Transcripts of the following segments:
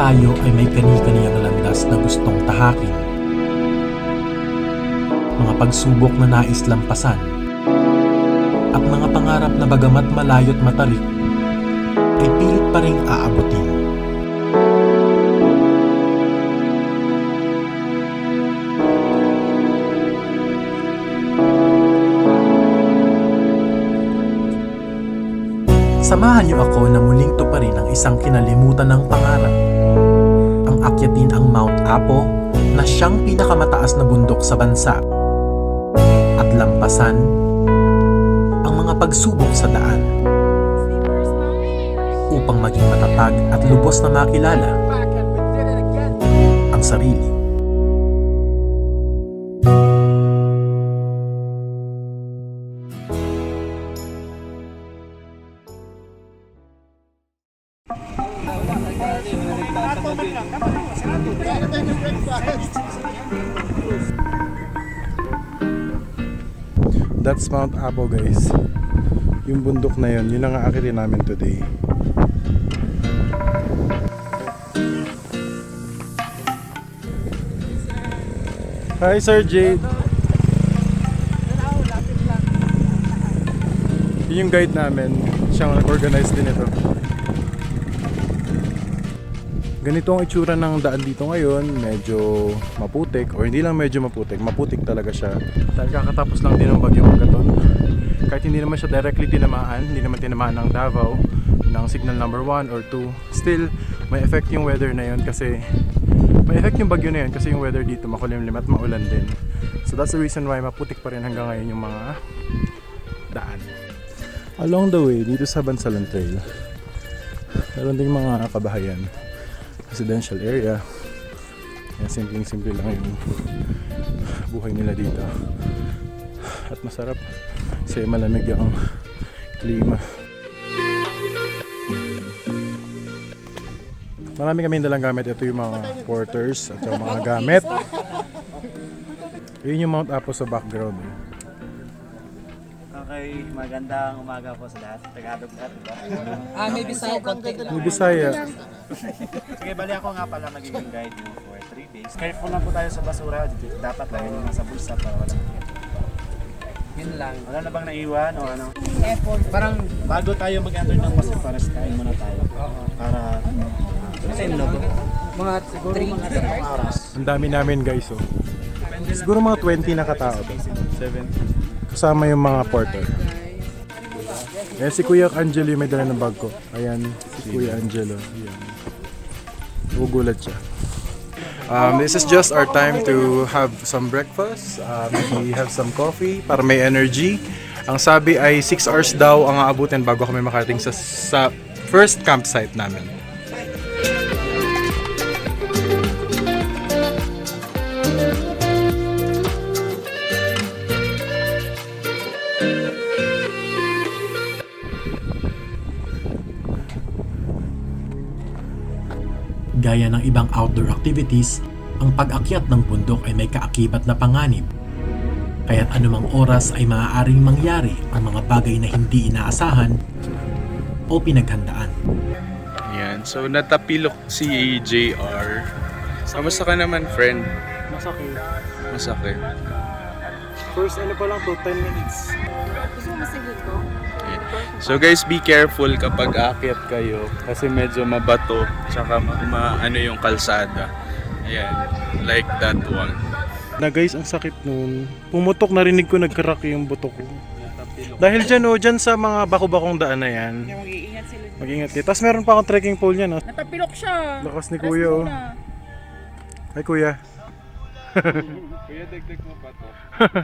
tayo ay may kani-kaniyang landas na gustong tahakin. Mga pagsubok na nais lampasan. At mga pangarap na bagamat malayo't matarik, ay pilit pa rin aabutin. Samahan niyo ako na muling tuparin ang isang kinalimutan ng siyang pinakamataas na bundok sa bansa. At lampasan ang mga pagsubok sa daan upang maging matatag at lubos na makilala ang sarili. Apo guys. Yung bundok na yun, yun ang aakitin namin today. Hi Sir Jade. Yun yung guide namin. Siya ang nag-organize din ito. Ganito ang itsura ng daan dito ngayon. Medyo maputik. O hindi lang medyo maputik. Maputik talaga siya. Dahil kakatapos lang din ng bagyong Magaton. Hindi naman siya directly tinamaan. Hindi naman tinamaan ng Davao ng signal number 1 or 2. Still, may effect yung weather na yun kasi may effect yung bagyo na yun kasi yung weather dito makulimlim at maulan din. So that's the reason why maputik pa rin hanggang ngayon yung mga daan. Along the way, dito sa Bansalan Trail, meron ding mga kabahayan. Residential area. Yan, simpleng-simple lang yung buhay nila dito. At masarap kasi malamig yung klima. Marami kami dalang gamit. Ito yung mga porters at yung mga gamit. Yun yung Mount Apo sa background. eh. Okay, magandang umaga po sa lahat. Tagalog lahat, diba? Ah, may Bisaya konti. Yung Bisaya. Sige, bali ako nga pala magiging guide mo for 3 days. Careful lang po tayo sa basura. Dapat lang yun yung nasa bulsa para wala Yun lang. Wala na bang naiwan o ano? Effort. Parang Bago tayo mag-enter ng Pacific Forest, kain muna tayo. Para sa inlog. mga 3 oras. Ang dami namin guys oh. Siguro mga 20 na katao to. 70. Kasama yung mga porter. Eh si Kuya Angelo yung may dala ng bag ko. Ayan, si Kuya Angelo. Ayan. Gugulat siya. Um, this is just our time to have some breakfast. Uh, maybe have some coffee para may energy. Ang sabi ay 6 hours daw ang aabutin bago kami makarating sa, sa first campsite namin. Gaya ng ibang outdoor activities, ang pag-akyat ng bundok ay may kaakibat na panganib. Kaya't anumang oras ay maaaring mangyari ang mga bagay na hindi inaasahan o pinaghandaan. Yan. So, natapilok si JR. Kamusta ka naman, friend? Masakit. Masakit. First ano pa lang to, 10 minutes. Yan. So, guys, be careful kapag aakyat kayo kasi medyo mabato tsaka ma, ma- ano yung kalsada. Ayan. Like that one. Na guys, ang sakit nun. Pumutok, narinig ko nagkarak yung butok ko. Dahil dyan o, dyan sa mga bako-bakong daan na yan. Mag-iingat sila. Mag-ingat kayo. Tapos meron pa akong trekking pole niya, no? Natapilok siya. Lakas ni Kuya, oh. muna. Ay, Kuya. Kuya, dagdag mo pa to.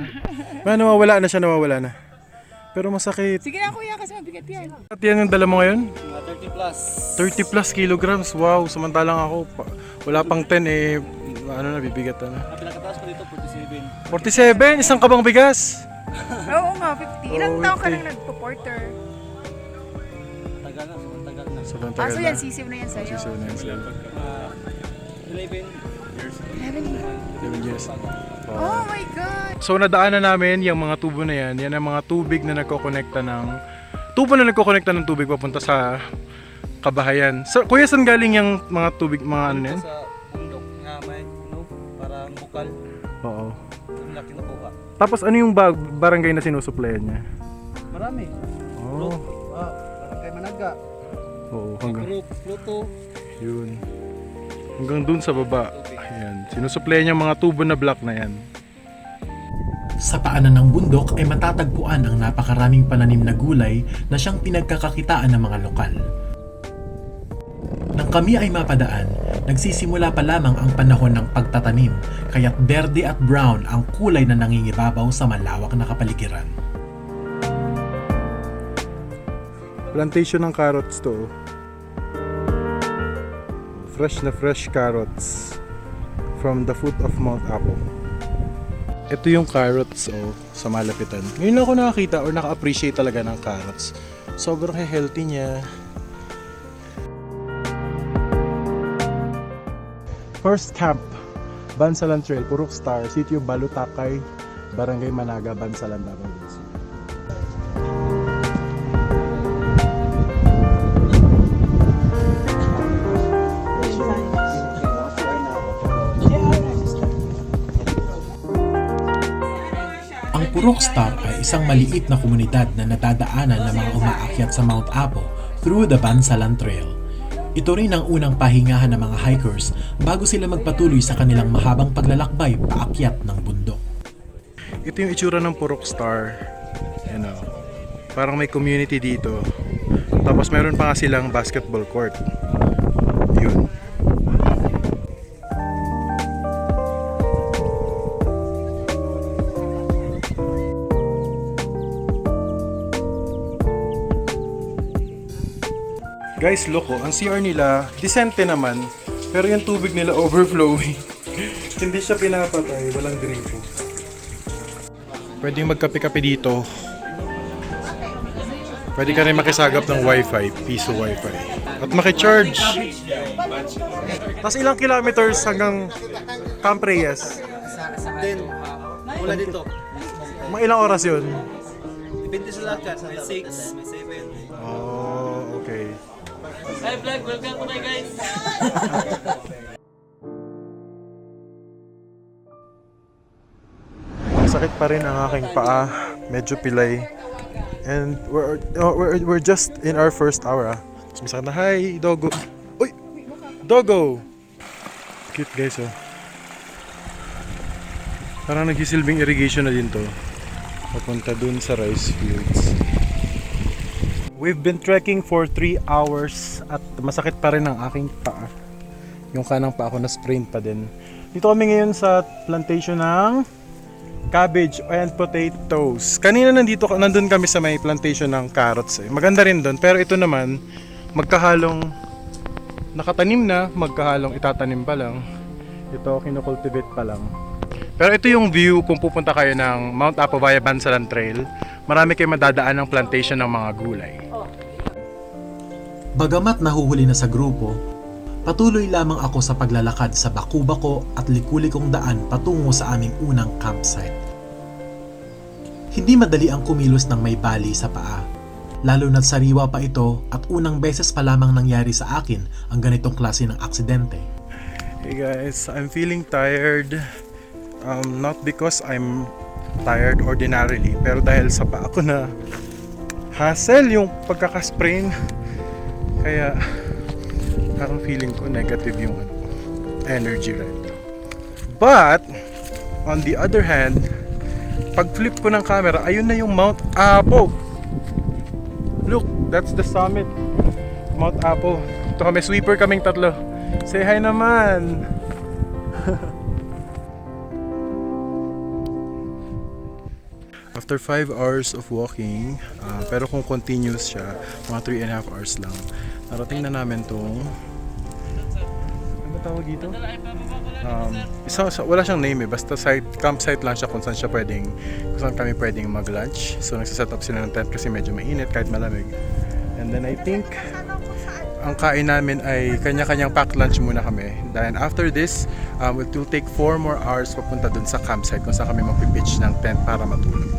Man, nawawala na siya, nawawala na. Pero masakit. Sige na kuya kasi mabigat yan. At yan yung dala mo ngayon? Mga 30 plus. 30 plus kilograms. Wow, samantalang ako, pa- wala pang 10 eh, ano na, bibigat na. Ang pinakataas ko dito, 47. 47! Isang kabang bigas! Oo nga, 50. Ilang Oo, taon ka 50. nang nagpo-porter? Tagal na, sobrang tagal na. Sobrang Ah, tagal yan, sisiw na yan sa'yo. Sisiw na yan sa'yo. Uh, 11 years. 11 11 years. Oh my God! So nadaanan namin yung mga tubo na yan. Yan ang mga tubig na nagkokonekta ng tubo na nagkokonekta ng tubig papunta sa kabahayan. So, kuya, saan galing yung mga tubig, mga ano yan? Sa bundok nga may no, parang bukal. Oo. Doon na kinukuha. Tapos ano yung ba- barangay na sinusuplayan niya? Marami. Oo. Ah, parang kay Managa. Oo, hanggang Group, Pluto. yun. Hanggang dun sa baba. Ayan. Sinusuplayan niya mga tubo na block na yan. Sa paanan ng bundok ay matatagpuan ang napakaraming pananim na gulay na siyang pinagkakakitaan ng mga lokal. Nang kami ay mapadaan, nagsisimula pa lamang ang panahon ng pagtatanim, kaya't berde at brown ang kulay na nangingibabaw sa malawak na kapaligiran. Plantation ng carrots to. Fresh na fresh carrots from the foot of Mount Apo. Ito yung carrots oh, sa malapitan. Ngayon ako nakakita or naka-appreciate talaga ng carrots. Sobrang healthy niya. First camp, Bansalan Trail, Purok Star, Sitio Balutakay, Barangay Managa, Bansalan, Davao del Sur. Ang Purok Star ay isang maliit na komunidad na nadadaanan ng mga umaakyat sa Mount Apo through the Bansalan Trail. Ito rin ang unang pahingahan ng mga hikers bago sila magpatuloy sa kanilang mahabang paglalakbay paakyat ng bundok. Ito yung itsura ng Purok Star. You know, parang may community dito. Tapos meron pa nga silang basketball court. Guys, loko, ang CR nila, decente naman, pero yung tubig nila overflowing. Hindi siya pinapatay, walang gripo. Pwede magkape-kape dito. Pwede ka rin makisagap ng wifi, piso wifi. At makicharge. Tapos ilang kilometers hanggang Camp Reyes? Then, mula dito. Mga ilang oras yun? Depende sa lakad. May 6, Hi vlog, welcome to my guys. Masakit pa rin ang aking paa. Medyo pilay. And we're, oh, we're, we're just in our first hour ah. Mas masakit na, hi, Dogo. Uy! Dogo! Cute guys oh. Parang nagsisilbing irrigation na din to. Papunta dun sa rice fields. We've been trekking for 3 hours at masakit pa rin ang aking paa. Yung kanang paa ko na sprain pa din. Dito kami ngayon sa plantation ng cabbage and potatoes. Kanina nandito nandun kami sa may plantation ng carrots. Eh. Maganda rin doon pero ito naman magkahalong nakatanim na, magkahalong itatanim pa lang. Ito kinocultivate pa lang. Pero ito yung view kung pupunta kayo ng Mount Apo via Bansalan Trail. Marami kayo madadaan ng plantation ng mga gulay. Bagamat nahuhuli na sa grupo, patuloy lamang ako sa paglalakad sa baku-bako at likulikong daan patungo sa aming unang campsite. Hindi madali ang kumilos ng may bali sa paa, lalo na't sariwa pa ito at unang beses pa lamang nangyari sa akin ang ganitong klase ng aksidente. Hey guys, I'm feeling tired. Um, not because I'm tired ordinarily, pero dahil sa paa ko na hassle yung pagkakasprain. Kaya parang feeling ko negative yung ano, energy right now. But, on the other hand, pag flip ko ng camera, ayun na yung Mount Apo. Look, that's the summit. Mount Apo. Ito kami, sweeper kaming tatlo. Say hi naman! After 5 hours of walking, ah, pero kung continuous siya, mga 3 and a half hours lang, narating na namin tong ano tawag dito? Um, isa, sa- wala siyang name eh, basta site, campsite lang siya kung saan siya pwedeng, kung saan kami pwedeng mag-lunch. So nagsaset up sila ng tent kasi medyo mainit kahit malamig. And then I think, ang kain namin ay kanya-kanyang packed lunch muna kami. Then after this, um, it will take 4 more hours papunta dun sa campsite kung saan kami magpipitch ng tent para matulog.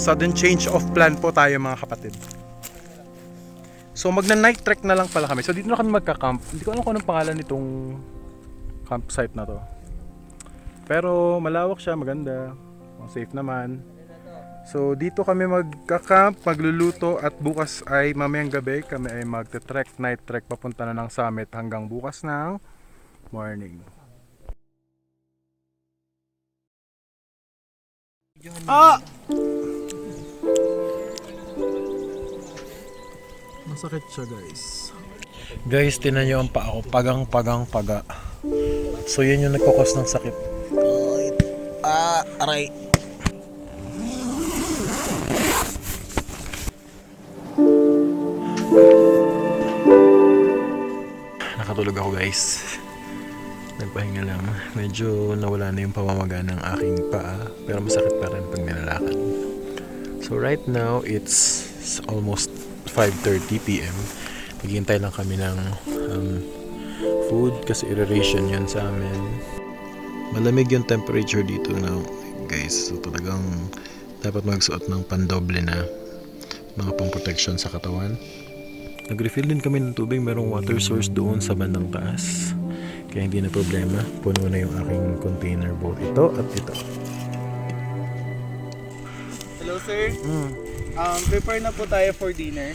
Sudden change of plan po tayo mga kapatid. So magna night trek na lang pala kami. So dito na kami magka-camp. Hindi ko alam kung anong pangalan nitong campsite na to. Pero malawak siya, maganda. Safe naman. So dito kami magka-camp, magluluto at bukas ay mamayang gabi kami ay magte-trek, night trek papunta na ng summit hanggang bukas ng morning. Ah! Masakit siya guys. Guys, tinan nyo ang paa ko. Pagang, pagang, paga. So yun yung nagkukos ng sakit. Ah, aray. Nakatulog ako guys. Nagpahinga lang. Medyo nawala na yung pamamaga ng aking paa. Pero masakit pa rin pag nilalakad. So right now, it's almost 5.30pm. Naghihintay lang kami ng um, food kasi aeration yun sa amin. Malamig yung temperature dito now, guys. So talagang dapat magsuot ng pandoble na mga pang protection sa katawan. Nag-refill din kami ng tubig. Merong water source doon sa bandang taas. Kaya hindi na problema. Puno na yung aking container both ito at ito. Hello sir, Mm. Um, prepare na po tayo for dinner.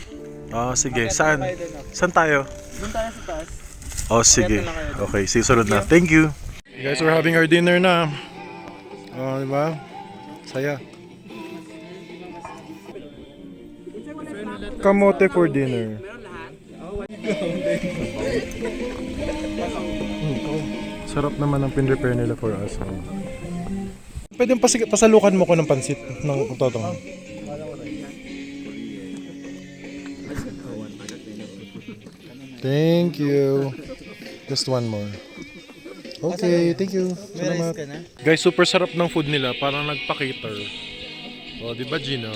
Ah, sige. Akyat Saan? tayo dun, oh. Saan tayo? Doon tayo sa taas. Oh, sige. Na. Okay, susunod na. Thank you. Guys, we're having our dinner na. Oh, di ba? Saya. Kamote for dinner. Oh. Sarap naman ang pin-repair nila for us. Oh. Pwede pasalukan mo ko ng pansit ng totong. Thank you. Just one more. Okay, thank you. Salamat. Guys, super sarap ng food nila. Parang nagpa-cater. O, di ba Gina?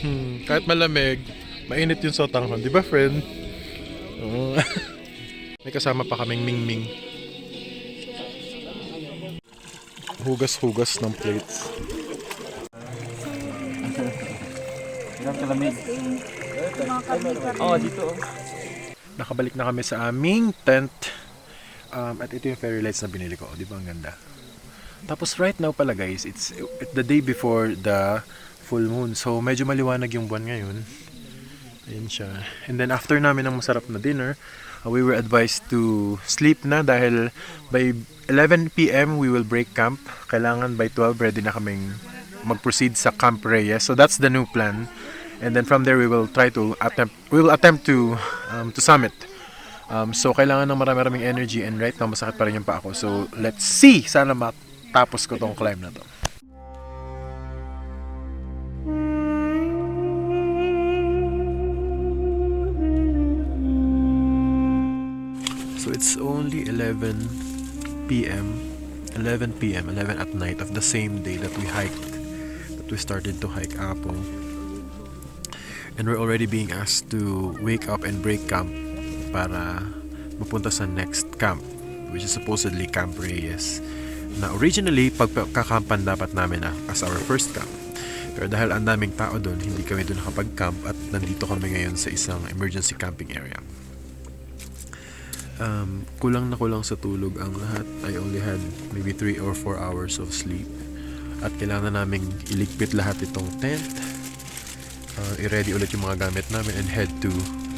Hmm, kahit malamig, mainit yung sotanghon. Di ba friend? Oo. May kasama pa kaming mingming. Hugas-hugas ng plates. Ilang kalamig. Oo, dito. oh. Nakabalik na kami sa aming tent. Um, at ito yung fairy lights na binili ko. Di ba ang ganda? Tapos right now pala guys, it's, the day before the full moon. So medyo maliwanag yung buwan ngayon. Ayun siya. And then after namin ng masarap na dinner, uh, we were advised to sleep na dahil by 11 p.m. we will break camp. Kailangan by 12 ready na kaming mag-proceed sa Camp Reyes. So that's the new plan. And then from there we will try to attempt we will attempt to um, to summit. Um, so kailangan ng marami-raming energy and right now masakit pa rin yung paa ko. So let's see sana matapos ko tong climb na to. So it's only 11 p.m. 11 p.m. 11 at night of the same day that we hiked that we started to hike Apo. And we're already being asked to wake up and break camp para mapunta sa next camp which is supposedly Camp Reyes. Na originally pagkakampan dapat namin na as our first camp. Pero dahil ang daming tao doon hindi kami doon nakapag-camp at nandito kami ngayon sa isang emergency camping area. Um, kulang na kulang sa tulog ang lahat. I only had maybe 3 or 4 hours of sleep. At kailangan naming iligpit lahat itong tent uh, i-ready ulit yung mga gamit namin and head to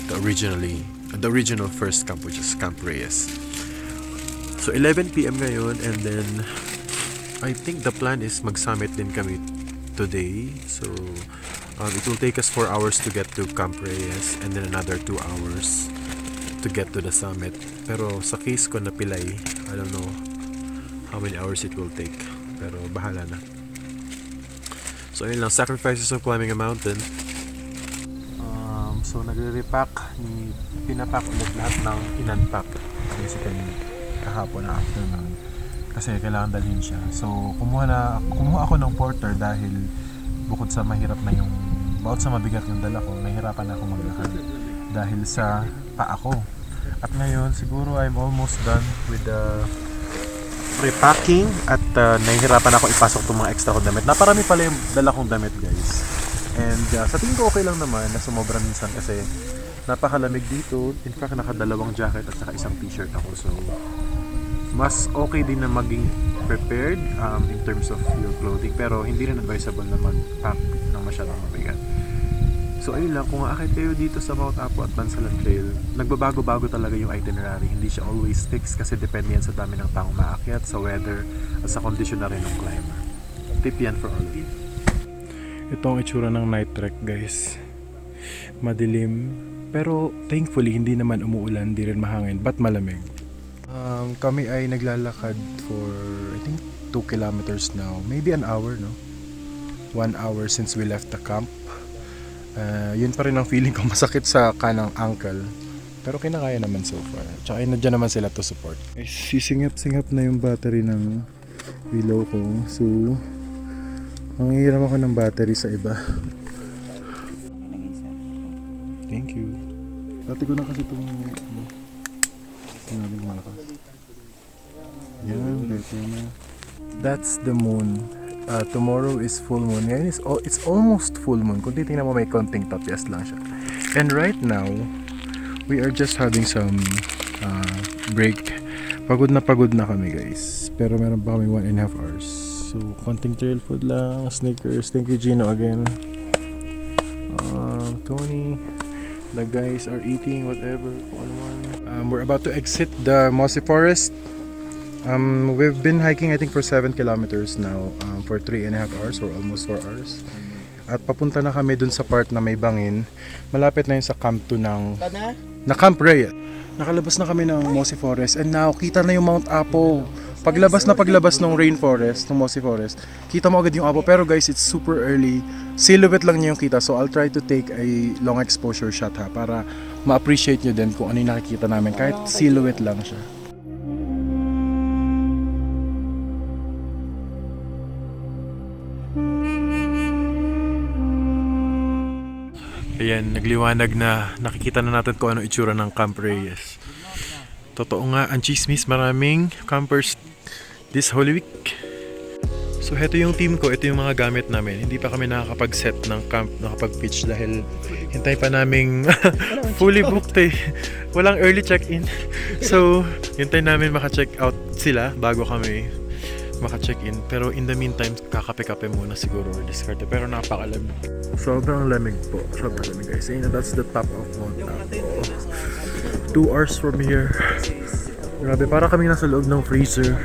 the originally the original first camp which is Camp Reyes. So 11 p.m. ngayon and then I think the plan is mag-summit din kami today. So um, it will take us 4 hours to get to Camp Reyes and then another 2 hours to get to the summit. Pero sa case ko na pilay, I don't know how many hours it will take. Pero bahala na. So ayun lang, sacrifices of climbing a mountain. So nagre-repack ni pinapack ulit lahat ng inunpack basically kahapon na afternoon kasi kailangan dalhin siya. So kumuha na kumuha ako ng porter dahil bukod sa mahirap na yung bukod sa mabigat yung dala ko, nahihirapan ako maglakad dahil sa paa ko. At ngayon siguro I'm almost done with the repacking at uh, nahihirapan ako ipasok itong mga extra kong damit. Naparami pala yung dala kong damit guys. And uh, sa tingin ko okay lang naman na sumobra minsan kasi napakalamig dito. In fact, nakadalawang jacket at saka isang t-shirt ako. So, mas okay din na maging prepared um, in terms of your clothing. Pero hindi rin advisable na mag-pack ng masyadong mabigat. So ayun lang, kung aakit kayo dito sa Mount Apo at Bansalan Trail, nagbabago-bago talaga yung itinerary. Hindi siya always fixed kasi depende yan sa dami ng taong maakyat, sa weather, at sa condition na rin ng climber. Tip yan for all of you. Ito ang itsura ng night trek guys. Madilim, pero thankfully hindi naman umuulan, di rin mahangin, but malamig. Um, kami ay naglalakad for I think 2 kilometers now. Maybe an hour, no? One hour since we left the camp. Uh, yun pa rin ang feeling ko masakit sa kanang ankle. Pero kinakaya naman so far. Tsaka yun, nandiyan naman sila to support. Ay, sisingap-singap na yung battery ng willow ko. So, manghihiram ako ng battery sa iba. Thank you. Dati ko na kasi itong ano, sinabi ko malakas. Yan, better na. That's the moon. Uh, tomorrow is full moon. Ngayon is al- it's almost full moon. Kung titingnan mo may konting tapyas lang siya. And right now, we are just having some uh, break. Pagod na pagod na kami guys. Pero meron pa kami one and a half hours. So, konting trail food lang, Snickers. Thank you Gino again. Um, Tony, the guys are eating whatever. Um, we're about to exit the Mossy Forest. Um, we've been hiking I think for 7 kilometers now um, for 3 and a half hours or almost 4 hours. At papunta na kami dun sa part na may bangin. Malapit na yun sa Camp 2 ng... Na Camp Ray. Nakalabas na kami ng Mossy Forest and now kita na yung Mount Apo. Paglabas na paglabas ng rainforest, ng Mossy Forest, kita mo agad yung Apo. Pero guys, it's super early. Silhouette lang niya yung kita. So I'll try to take a long exposure shot ha para ma-appreciate nyo din kung ano yung nakikita namin. Kahit silhouette lang siya. Ayan, nagliwanag na nakikita na natin kung ano itsura ng Camp Reyes. Totoo nga, ang chismis, maraming campers this Holy Week. So, heto yung team ko, ito yung mga gamit namin. Hindi pa kami nakakapag-set ng camp, nakapag-pitch dahil hintay pa naming fully booked eh. Walang early check-in. So, hintay namin maka-check out sila bago kami maka-check-in. Pero in the meantime, kakape-kape muna siguro or discarte. Pero napakalamig. Sobrang lamig po. Sobrang lamig guys. Ayun, that's the top of Mount Apo. Two hours from here. Grabe, para kami nasa loob ng freezer.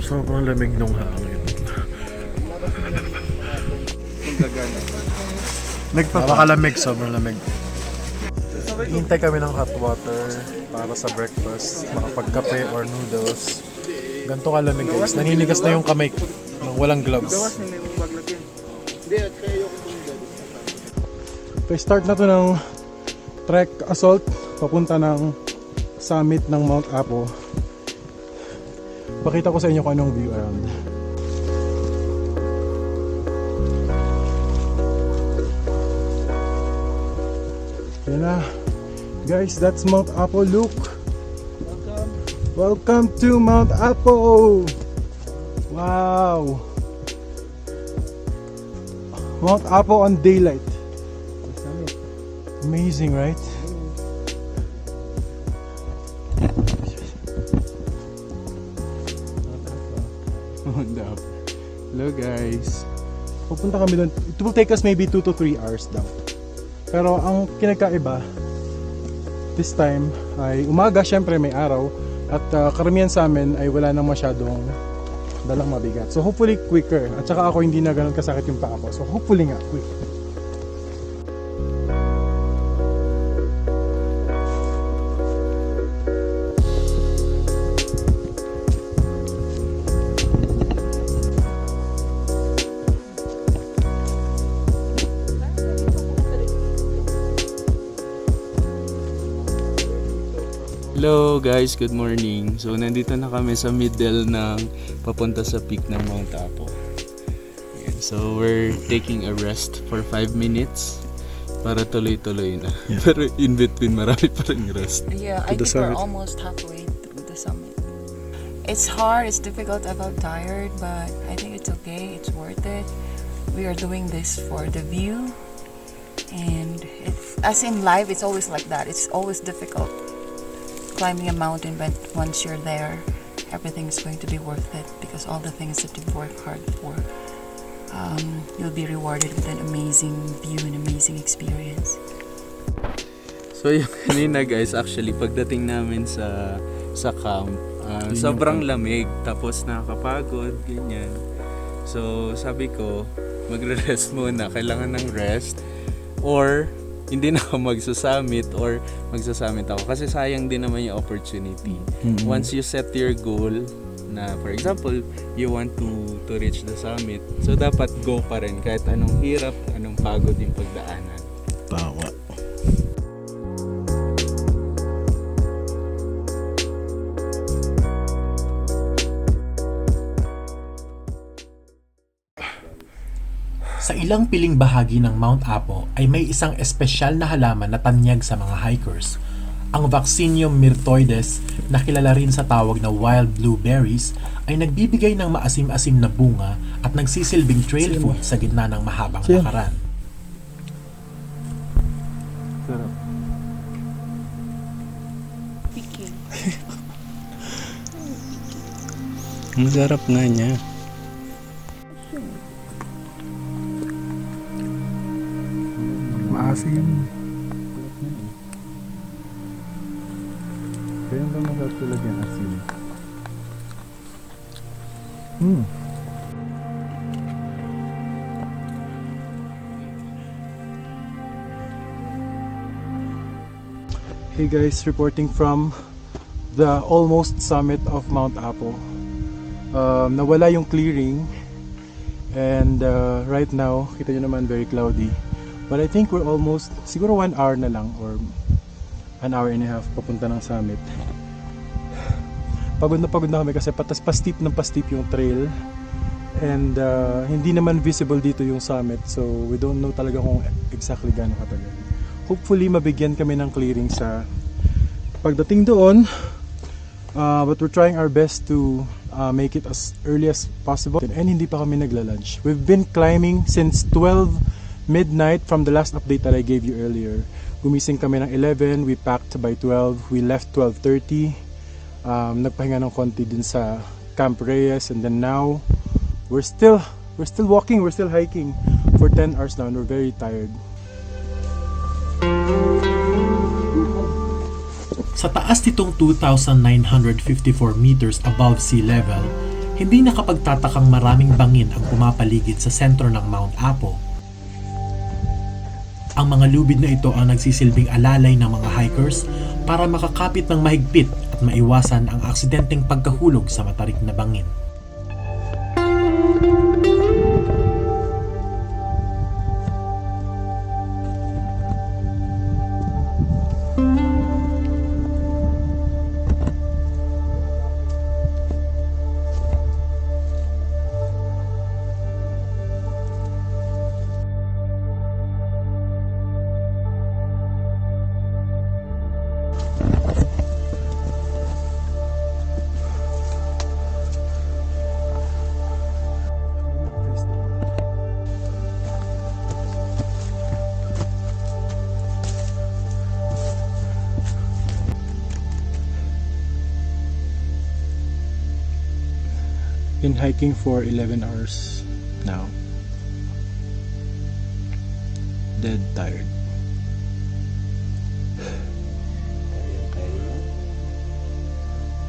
Sobrang lamig nung hangin. Napakalamig, sobrang lamig. Hintay kami ng hot water para sa breakfast, makapagkape or noodles. Ganito kalamig guys. Naninigas na yung kamay ko ng walang gloves. Okay, start na to ng trek assault papunta ng summit ng Mount Apo. Pakita ko sa inyo kung anong view around. Yan na. Guys, that's Mount Apo. Look. Welcome to Mount Apo. Wow. Mount Apo on daylight. Amazing, right? Pupunta kami doon. It will take us maybe 2 to 3 hours daw. Pero ang kinagkaiba this time ay umaga syempre may araw at uh, karamihan sa amin ay wala nang masyadong dalang mabigat. So hopefully quicker. At saka ako hindi na ganun kasakit yung paa ko. So hopefully nga quick. Guys, good morning. So nandito na kami sa middle ng papunta sa peak ng Mount Apo. Ayan, So we're taking a rest for 5 minutes para tuloy-tuloy na. Pero in between marami pa rin rest. Yeah, I think we're summit. almost halfway through the summit. It's hard, it's difficult, I felt tired, but I think it's okay, it's worth it. We are doing this for the view, and it, as in life, it's always like that. It's always difficult climbing a mountain, but once you're there, everything is going to be worth it because all the things that you've worked hard for, um, you'll be rewarded with an amazing view and amazing experience. So yung kanina guys, actually pagdating namin sa sa camp, ah, sobrang lamig tapos nakakapagod, ganyan. So sabi ko, magre-rest muna, kailangan ng rest or hindi na ako magsusummit or magsusummit ako kasi sayang din naman yung opportunity. Once you set your goal na for example, you want to to reach the summit. So dapat go pa rin kahit anong hirap, anong pagod yung pagdaanan. Tawa. Sa ilang piling bahagi ng Mount Apo ay may isang espesyal na halaman na tanyag sa mga hikers. Ang Vaccinium myrtoides na kilala rin sa tawag na wild blueberries ay nagbibigay ng maasim-asim na bunga at nagsisilbing trail food sa gitna ng mahabang lakaran. Sarap. Ang sarap nga niya. Maasim. Kaya ba masarap talaga yung asin? Hmm. Hey guys, reporting from the almost summit of Mount Apo. Um, nawala yung clearing and uh, right now, kita nyo naman very cloudy. But I think we're almost, siguro one hour na lang or an hour and a half papunta ng summit. Pagod na pagod na kami kasi patas pa-steep ng pa-steep yung trail. And uh, hindi naman visible dito yung summit so we don't know talaga kung exactly gaano katagal. Hopefully mabigyan kami ng clearing sa pagdating doon. Uh, but we're trying our best to uh, make it as early as possible. And hindi pa kami nagla-lunch. We've been climbing since 12 midnight from the last update that I gave you earlier. Gumising kami ng 11, we packed by 12, we left 12.30. Um, nagpahinga ng konti din sa Camp Reyes and then now we're still we're still walking, we're still hiking for 10 hours now and we're very tired. Sa taas nitong 2,954 meters above sea level, hindi nakapagtatakang maraming bangin ang pumapaligid sa sentro ng Mount Apo. Ang mga lubid na ito ang nagsisilbing alalay ng mga hikers para makakapit ng mahigpit at maiwasan ang aksidenteng pagkahulog sa matarik na bangin. Been hiking for 11 hours now. Dead tired.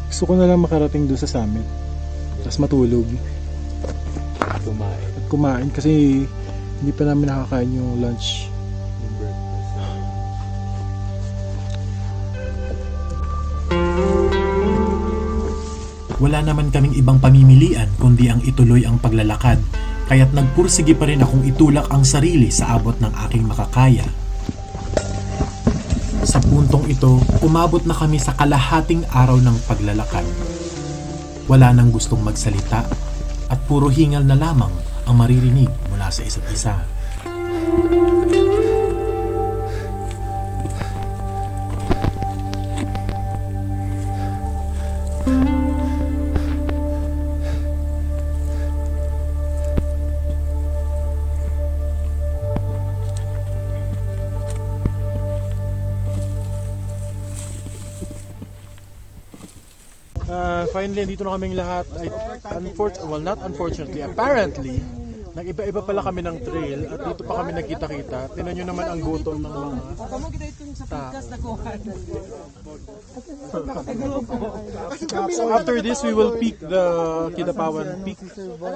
Gusto ko na lang makarating doon sa summit. Tapos matulog. Kumain. At kumain kasi hindi pa namin nakakain yung lunch. Wala naman kaming ibang pamimilian kundi ang ituloy ang paglalakad, kaya't nagpursige pa rin akong itulak ang sarili sa abot ng aking makakaya. Sa puntong ito, umabot na kami sa kalahating araw ng paglalakad. Wala nang gustong magsalita at puro hingal na lamang ang maririnig mula sa isa't isa. Finally, dito na kaming lahat. I, unfor- well, not unfortunately, apparently, nag-iba-iba pala kami ng trail at dito pa kami nagkita-kita. Tinan nyo naman ang gutom ng mga So after this, we will peak the Kidapawan Peak,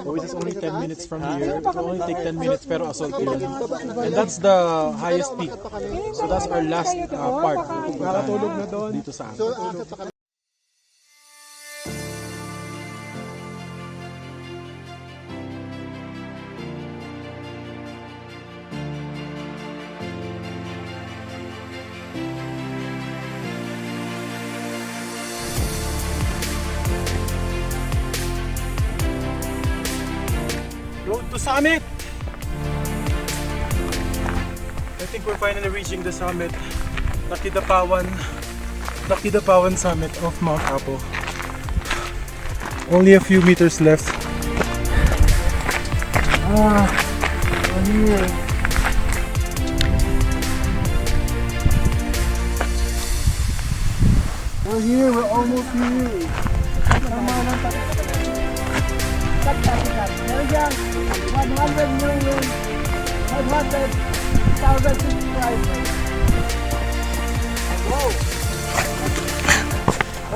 which is only 10 minutes from here. It will only take 10 minutes pero assault yun. And that's the highest peak. So that's our last uh, part. Nakatulog na doon. Dito sa amin. We're finally reaching the summit. Nakidapawan, Nakidapawan summit of Mount Apo. Only a few meters left. Ah, I'm here. We're here, we're almost here.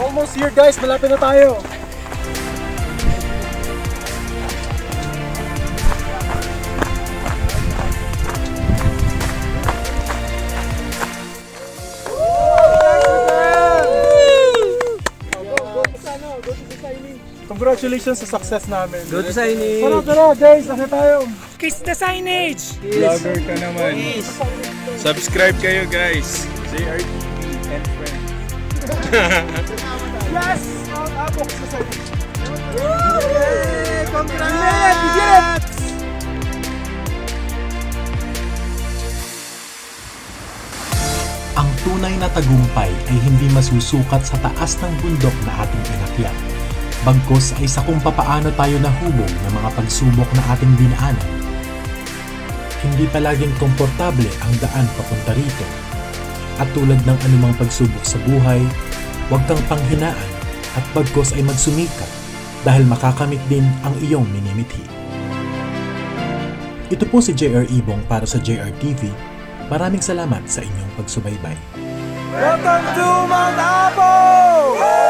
Almost here guys, malapit na tayo. Congratulations sa success namin. Go to signage! Tara, tara guys, nasa tayo. Kiss the signage! Vlogger ka naman. Subscribe kayo guys. JRTV and friends. Yes! Mount Apo sa side. Congrats! Ang tunay na tagumpay ay hindi masusukat sa taas ng bundok na ating inakyat. Bagkos ay sa kung papaano tayo nahubog ng mga pagsubok na ating dinaanan. Hindi palaging komportable ang daan papunta rito. At tulad ng anumang pagsubok sa buhay, huwag kang panghinaan at bagkos ay magsumika dahil makakamit din ang iyong minimithi. Ito po si JR Ibong para sa JR TV. Maraming salamat sa inyong pagsubaybay. Welcome to Mount Apo!